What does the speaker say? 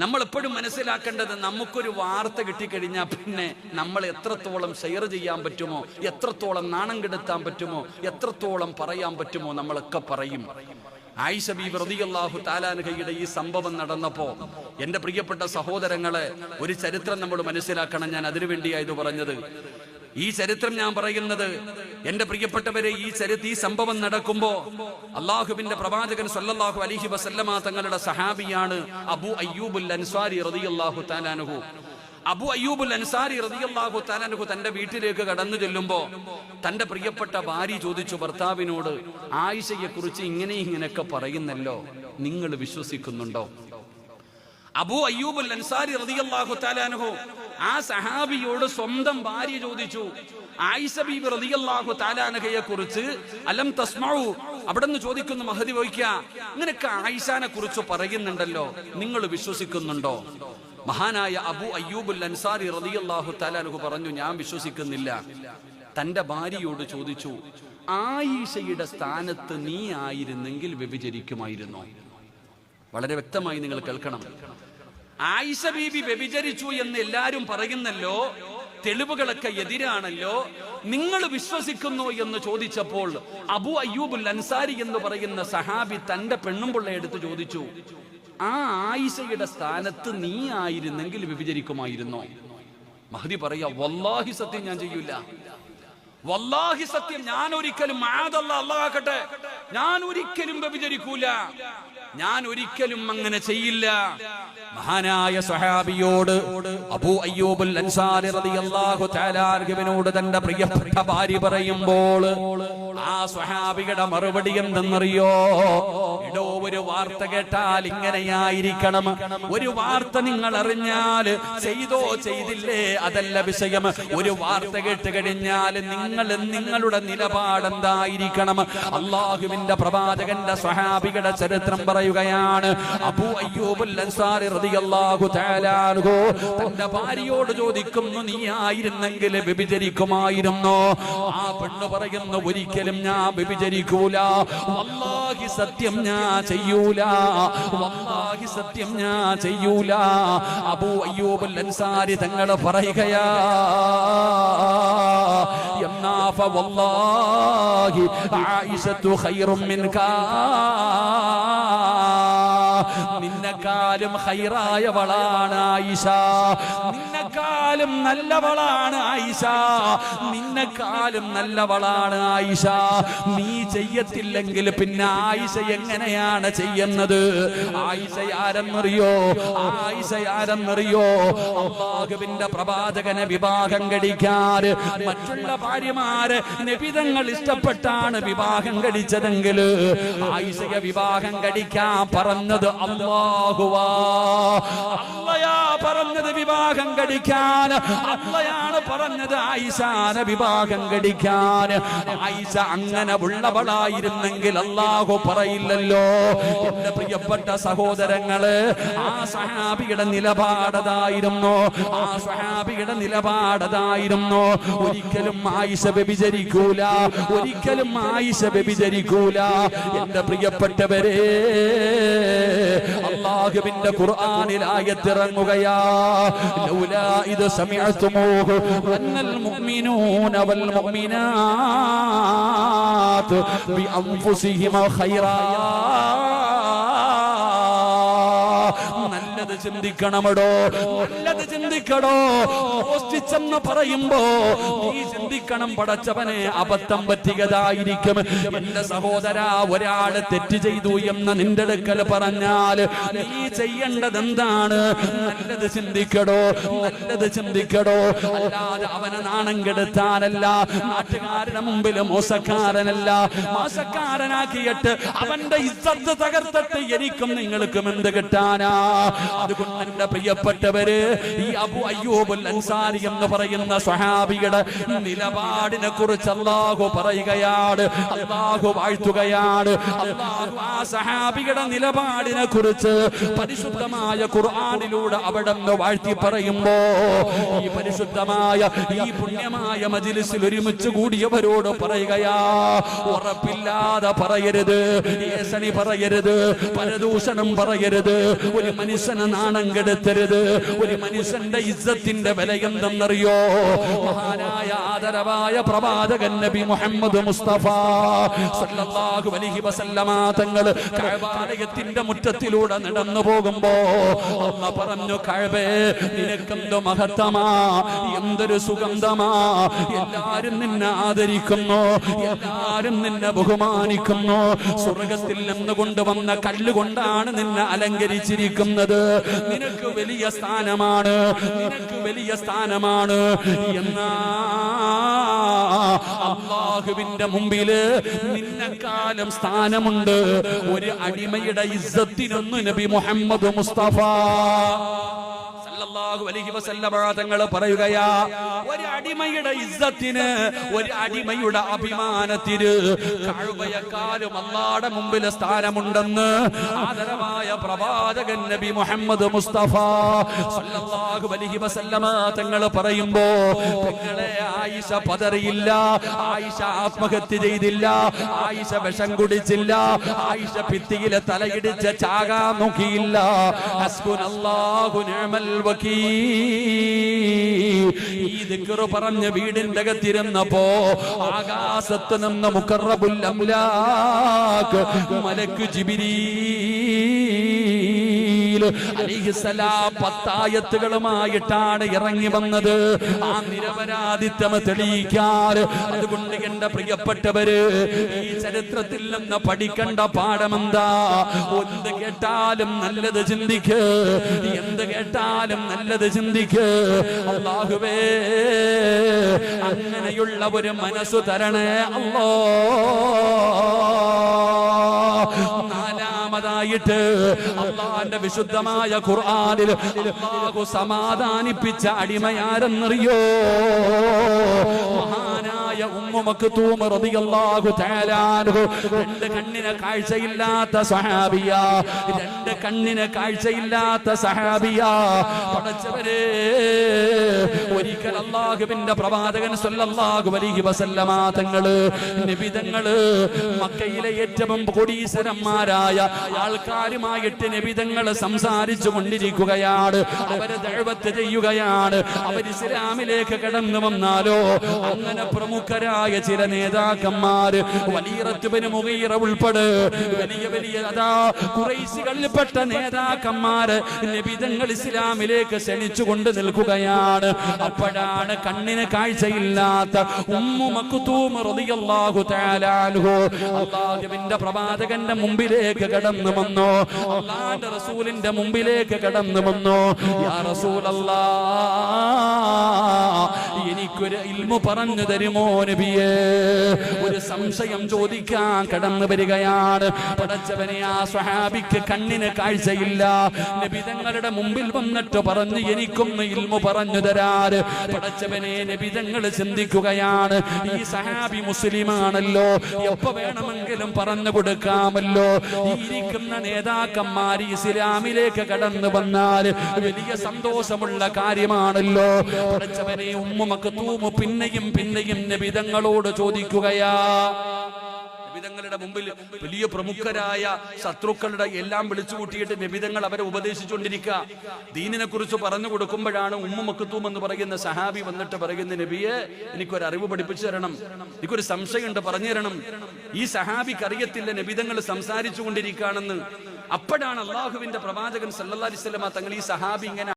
നമ്മൾ എപ്പോഴും മനസ്സിലാക്കേണ്ടത് നമുക്കൊരു വാർത്ത കിട്ടിക്കഴിഞ്ഞാൽ പിന്നെ നമ്മൾ എത്രത്തോളം ഷെയർ ചെയ്യാൻ പറ്റുമോ എത്രത്തോളം നാണം കെടുത്താൻ പറ്റുമോ എത്രത്തോളം പറയാൻ പറ്റുമോ നമ്മളൊക്കെ പറയും. ആയിഷ ബി റളിയല്ലാഹു താലാൻഹയുടെ ഈ സംഭവം നടന്നപ്പോ എന്റെ പ്രിയപ്പെട്ട സഹോദരങ്ങളെ ഒരു ചരിത്രം നമ്മൾ മനസ്സിലാക്കണം ഞാൻ അതിനു വേണ്ടിയായത് പറഞ്ഞത്. ഈ ചരിത്രം ഞാൻ പറയുന്നത് എന്റെ പ്രിയപ്പെട്ടവരെ ഈ ചരിത്ര ഈ സംഭവം നടക്കുമ്പോ അള്ളാഹുബിന്റെ പ്രവാചകൻ സല്ലല്ലാഹു അലൈഹി വസല്ലമ തങ്ങളുടെ സഹാബിയാണ് അബു അയ്യൂബുൽ അൻസാരി റളിയല്ലാഹു താലാനുഹു അബു അയ്യൂബുൽ അൻസാരി റളിയല്ലാഹു താലാനുഹു തന്റെ വീട്ടിലേക്ക് കടന്നു ചെല്ലുമ്പോ തന്റെ പ്രിയപ്പെട്ട ഭാര്യ ചോദിച്ചു ഭർത്താവിനോട് ആയിഷയെ കുറിച്ച് ഇങ്ങനെ ഇങ്ങനെയൊക്കെ പറയുന്നല്ലോ നിങ്ങൾ വിശ്വസിക്കുന്നുണ്ടോ? അബു അയ്യൂബുൽ അൻസാരി റളിയല്ലാഹു തആലാനഹു ആ സഹാബിയോട് സ്വന്തം ഭാര്യ ചോദിച്ചു ആയിഷ റളിയല്ലാഹു കുറിച്ച് അലം തസ്മഉ? അവിടെ നിന്ന് ചോദിക്കുന്നു മഹദി വഹിക്ക നിനക്ക് ആയിഷാനെ കുറിച്ച് പറയുന്നുണ്ടല്ലോ നിങ്ങൾ വിശ്വസിക്കുന്നുണ്ടോ? മഹാനായ അബു അയ്യൂബുൽ അൻസാരി റളിയല്ലാഹു താലാനഹു പറഞ്ഞു ഞാൻ വിശ്വസിക്കുന്നില്ല. തന്റെ ഭാര്യയോട് ചോദിച്ചു ആയിഷയുടെ സ്ഥാനത്ത് നീ ആയിരുന്നെങ്കിൽ വ്യഭിചരിക്കുമായിരുന്നോ? വളരെ വ്യക്തമായി നിങ്ങൾ കേൾക്കണം. ആയിഷ ബീബി വ്യഭിചരിച്ചു എന്ന് എല്ലാരും പറയുന്നല്ലോ തെളിവുകളൊക്കെ എതിരാണല്ലോ നിങ്ങൾ വിശ്വസിക്കുന്നു എന്ന് ചോദിച്ചപ്പോൾ അബു അയ്യൂബുൽ അൻസാരി എന്ന് പറയുന്ന സഹാബി തന്റെ പെണ്ണുമ്പിള്ള എടുത്ത് ചോദിച്ചു ആ ആയിഷയുടെ സ്ഥാനത്ത് നീ ആയിരുന്നെങ്കിൽ വ്യഭിചരിക്കുമായിരുന്നോ? മഹദി പറയാ വല്ലാഹി സത്യം ഞാൻ ചെയ്യൂല. വല്ലാഹി സത്യം ഞാൻ ഒരിക്കലും മാതല്ല അള്ളാഹട്ടെ ഞാൻ ഒരിക്കലും വ്യഭിചരിക്കൂല. ഞാൻ ഒരിക്കലും അങ്ങനെ ചെയ്യില്ല. മഹാനായ സഹാബിയോട് അബൂ അയ്യൂബുൽ അൻസാരി റളിയല്ലാഹു തആല അൻഹുവിനോട് തന്റെ പ്രിയപ്പെട്ട ഭാര്യ പറയുമ്പോൾ ആ സ്വഹാബിയുടെ മറുപടി എന്തെന്നറിയോ? ഇടോ ഒരു വാർത്ത കേട്ടാൽ ഇങ്ങനെയായിരിക്കണം. ഒരു വാർത്ത നിങ്ങൾ അറിഞ്ഞാൽ ചെയ്തോ ചെയ്തില്ലേ? അതല്ല വിഷയം. ഒരു വാർത്ത കേട്ട് കഴിഞ്ഞാൽ നിങ്ങൾ നിങ്ങളുടെ നിലപാട് എന്തായിരിക്കണം അള്ളാഹുവിന്റെ പ്രവാചകന്റെ സ്വഹാബികളുടെ ചരിത്രം പറയുകയാണ് അയ്യൂബുൽ അൻസാരി റളിയല്ലാഹു തആല തന്റെ ഭാര്യയോട് ചോദിക്കുന്നു നീ ആയിരുന്നെങ്കിൽ വ്യഭിചരിക്കുമായിരുന്നോ? ആ പെണ്ണ് പറയുന്നു ഒരിക്കലും ഞാൻ വ്യഭിചരിക്കൂല. വല്ലാഹി സത്യം ഞാൻ ചെയ്യൂല. വല്ലാഹി സത്യം ഞാൻ ചെയ്യൂല. അബൂ അയ്യൂബുൽ അൻസാരി തങ്ങളെ പറയുകയാ എന്നാ ഫവല്ലാഹി ആയിഷത്തു ഖൈറും മിൻകാ. നിന്നെക്കാളും ഹൈറായവളാണ് ആയിഷ. നിന്നെക്കാളും നല്ലവളാണ് ആയിഷ. നിന്നെക്കാളും നല്ലവളാണ് ആയിഷ. നീ ചെയ്യത്തില്ലെങ്കിൽ പിന്നെ ആയിഷ എങ്ങനെയാണ് ചെയ്യുന്നത്? ആയിഷ ആരെന്നറിയോ? ആയിഷ ആരെന്നറിയോ? അള്ളാഹുവിന്റെ പ്രവാചകനെ വിവാഹം കഴിക്കാൻ മറ്റുള്ള ഭാര്യമാര് നിബിതങ്ങൾ ഇഷ്ടപ്പെട്ടാണ് വിവാഹം കഴിച്ചതെങ്കിൽ ആയിഷയെ വിവാഹം കഴിക്കാൻ പറഞ്ഞത് അള്ളാഹുവാ. അള്ളയാ പറഞ്ഞത് വിവാഹം കഴിക്കാൻ അള്ളയാണ് പറഞ്ഞത് ആയിഷാനെ വിവാഹം കടിക്കാൻ. ആയിഷ അങ്ങനെ ഉള്ളവളായിരുന്നെങ്കിൽ അള്ളാഹു പറയില്ലല്ലോ. എന്റെ പ്രിയപ്പെട്ട സഹോദരങ്ങൾ ആ സഹാബിയുടെ നിലപാടതായിരുന്നു. ആ സഹാബിയുടെ നിലപാടതായിരുന്നു. ഒരിക്കലും ആയിഷ വ്യഭിചരിക്കൂല. ഒരിക്കലും ആയിഷ വ്യഭിചരിക്കൂല. എന്റെ പ്രിയപ്പെട്ടവരെ അള്ളാഹുവിന്റെ ലൗലാ ഇത് ഖൈറാ നല്ലത് ചിന്തിക്കണമടോ. നല്ലത് ചിന്തിക്കടോ. മോഷ്ടിച്ചെന്ന് പറയുമ്പോ നീ ചിന്തിക്കണം പടച്ചവനെ അബദ്ധം പറ്റിയതായിരിക്കും. എന്റെ സഹോദര ഒരാൾ തെറ്റ് ചെയ്തു എന്ന് നിന്റെ അടുക്കൽ പറഞ്ഞാൽ നീ ചെയ്യേണ്ടത് എന്താണ്? നല്ലത് ചിന്തിക്കടോ നല്ലത് ചിന്തിക്കടോ. അല്ലാതെ അവനെ നാണം കെടുത്താനല്ല നാട്ടുകാരുടെ മുമ്പിൽ മോശക്കാരനല്ല. മോശക്കാരനാക്കിയിട്ട് അവന്റെ ഇസ്സത്ത് തകർത്തിട്ട് എനിക്കും നിങ്ങൾക്കും എന്ത് കിട്ടാനാ? അതുകൊണ്ട് എന്റെ പ്രിയപ്പെട്ടവര് ഈ അബു അയ്യൂബുൽ അൻസാരി എന്ന് പറയുന്ന സ്വഹാബിയുടെ നിലപാടിനെ കുറിച്ച് അള്ളാഹു പറയുകയാണ് അള്ളാഹു വാഴ്ത്തുകയാണ്. അള്ളാഹു ആ സഹാബിയുടെ നിലപാടിനെ കുറിച്ച് പരിശുദ്ധമായ ഖുർആനിലൂടെ അവിടെ നിന്ന് വാഴ്ത്തി പറയുമ്പോ ഈ പരിശുദ്ധമായ ഈ പുണ്യമായ മജിലിസിൽ ഒരുമിച്ച് കൂടിയവരോട് പറയുകയാ ഉറപ്പില്ലാതെ പറയരുത് ഏസണി പറയരുത് പരദൂഷണം പറയരുത് ഒരു മനുഷ്യന് നാണം കെടുത്തരുത് ഒരു മനുഷ്യന്റെ ഇജ്ജത്തിന്റെ വില എന്തെന്നറിയോ മഹാനായ ആദരവായ പ്രവാചകൻ നബി മുഹമ്മദ് മുസ്തഫ സല്ലല്ലാഹു അലൈഹി വസല്ലമ തങ്ങൾ കഅബാലയത്തിന്റെ മുറ്റത്തിലൂടെ നടന്നു പോകുമ്പോ അല്ല പറഞ്ഞു കഅബേ നിനക്കെന്തോ മഹത്തമാ എന്തൊരു സുഗന്ധമാ എല്ലാരും നിന്നെ ആദരിക്കുന്നു എല്ലാരും നിന്നെ ബഹുമാനിക്കുന്നു സ്വർഗത്തിൽ നിന്ന് കൊണ്ടുവന്ന കല്ലുകൊണ്ടാണ് നിന്നെ അലങ്കരിച്ചിരിക്കുന്നത് നിനക്ക് വലിയ സ്ഥാനമാണ് നിനക്ക് വലിയ സ്ഥാനമാണ്. എന്നാ അള്ളാഹുവിന്റെ മുമ്പിൽ നിന്നെക്കാലം സ്ഥാനമുണ്ട്. ഒരു അടിമയുടെ ഇസ്സത്തിനൊന്നു നബി മുഹമ്മദ് മുസ്തഫ. സല്ലല്ലാഹു അലൈഹി വസല്ലമ തങ്ങൾ പറയുകയാ ഒരു അടിമയുടെ ഇസ്സത്തിന് ഒരു അടിമയുടെ അഭിമാനത്തിന് കഴുവയെക്കാളും അള്ളാടെ മുമ്പിൽ സ്ഥാനമുണ്ടെന്ന് ആദരവായ പ്രവാചകൻ നബി മുഹമ്മദ് മുസ്തഫ സല്ലല്ലാഹു അലൈഹി വസല്ലമ തങ്ങൾ പറയുമ്പോ തങ്ങളെ ആയിഷ പതറിയില്ല ആയിഷ ആത്മഹത്യ ചെയ്തില്ല ആയിഷ വിഷം കുടിച്ചില്ല ആയിഷ ഭിത്തിയിലെ തലയിടിച്ച് ചാകാൻ നോക്കിയില്ല. ഹസ്ബുനല്ലാഹു നിഅമൽ വക്കീൽ ഈ പറഞ്ഞ് വീടിന്റെ അകത്തിരുന്നപ്പോ ആകാശത്ത് നിന്ന് മുഖറബുൽ അംലാക്ക് മലക്ക് പത്തായത്തുകളുമായിട്ടാണ് ഇറങ്ങി വന്നത്. ആ നിരപരാധിത്വം തെളിയിക്കാൻ അതുകൊണ്ട് എന്റെ പ്രിയപ്പെട്ടവര് ഈ ചരിത്രത്തിൽ നിന്ന് പഠിക്കേണ്ട പാഠമെന്താ? എന്ത് കേട്ടാലും നല്ലത് ചിന്തിക്ക്. എന്ത് കേട്ടാലും നല്ലത് ചിന്തിക്ക്. അള്ളാഹുവേ അങ്ങനെയുള്ള ഒരു മനസ്സു തരണേ അല്ലോ നാലാമതായിട്ട് അള്ളാന്റെ വിശുദ്ധമായ ഖുർആനിൽ അള്ളാഹു സമാധാനിപ്പിച്ച അടിമയാരെന്നറിയോ? മഹാനായ ഉമ്മു മക്തൂം റളിയല്ലാഹു തആല അൻഹു. രണ്ട് കണ്ണിന് കാഴ്ചയില്ലാത്ത സഹാബിയ രണ്ട് കണ്ണിന് കാഴ്ചയില്ലാത്ത സഹാബിയ പടച്ചവരെ ഒരിക്കൽ അള്ളാഹുവിന്റെ പ്രവാചകൻ സല്ലല്ലാഹു അലൈഹി വസല്ലമ തങ്ങൾ നബിതങ്ങൾ മക്കയിലെ ഏറ്റവും കൊടീശ്വരന്മാരായ ആൾക്കാരുമായിട്ട് നബിതങ്ങൾ സംസാരിച്ചു കൊണ്ടിരിക്കുകയാണ്. അവരെ ദൈവത്ത് ചെയ്യുകയാണ്. അവർ ഇസ്ലാമിലേക്ക് കടന്നു വന്നാലോ? അങ്ങനെ പ്രമുഖരായ ചില നേതാക്കന്മാര് വലിയറത്തുബിന് വലിയ വലിയ അതാ കുറേശികളിൽപ്പെട്ട നേതാക്കന്മാര് ലഭിതങ്ങൾ ഇസ്ലാമിലേക്ക് ക്ഷണിച്ചു കൊണ്ട് നിൽക്കുകയാണ്. അപ്പോഴാണ് കണ്ണിന് കാഴ്ചയില്ലാത്ത ഉമ്മു പ്രവാചകന്റെ മുമ്പിലേക്ക് കടന്നു വന്നു. അള്ളാന്റെ റസൂലിന്റെ മുമ്പിലേക്ക് കടന്നു വന്നു. യാ റസൂലല്ലാ എനിക്കൊരു ഇൽമു പറഞ്ഞു തരുമോ നബിയേ? ഒരു സംശയം ചോദിക്കാൻ കടന്നു വരികയാണ്. പടച്ചവനെ ആ സ്വഹാബിക്ക് കണ്ണിന് കാഴ്ചയില്ല. നബി തങ്ങളുടെ മുമ്പിൽ വന്നിട്ട് പറഞ്ഞു എനിക്കൊന്ന് ഇൽമു പറഞ്ഞു തരാറ്. പടച്ചവനെ നബി തങ്ങൾ ചിന്തിക്കുകയാണ് ഈ സഹാബി മുസ്ലിമാണല്ലോ. എപ്പോ വേണമെങ്കിലും പറഞ്ഞു കൊടുക്കാമല്ലോ. ഇരിക്കുന്ന നേതാക്കന്മാർ ഇസ്ലാമിലേക്ക് കടന്നു വന്നാൽ വലിയ സന്തോഷമുള്ള കാര്യമാണല്ലോ. പടച്ചവനെ ഉമ്മുമക്ക് തൂമു പിന്നെയും പിന്നെയും നബിതങ്ങളോട് ചോദിക്കുകയാ. നബിതങ്ങളുടെ മുമ്പിൽ വലിയ പ്രമുഖരായ ശത്രുക്കളുടെ എല്ലാം വിളിച്ചു കൂട്ടിയിട്ട് നബിതങ്ങൾ അവരെ ഉപദേശിച്ചുകൊണ്ടിരിക്കുക. ദീനിനെ കുറിച്ച് പറഞ്ഞു കൊടുക്കുമ്പോഴാണ് ഉമ്മ മക്കത്തൂം എന്ന് പറയുന്ന സഹാബി വന്നിട്ട് പറയുന്ന നബിയെ എനിക്കൊരു അറിവ് പഠിപ്പിച്ചു തരണം. എനിക്കൊരു സംശയമുണ്ട് പറഞ്ഞു തരണം. ഈ സഹാബിക്ക് അറിയത്തില്ല നബിതങ്ങൾ സംസാരിച്ചു കൊണ്ടിരിക്കുകയാണെന്ന് അപ്പോഴാണ് അള്ളാഹുവിന്റെ പ്രവാചകൻ സല്ലാ അലൈഹി വസല്ലമ തങ്ങൾ ഈ സഹാബി ഇങ്ങനെ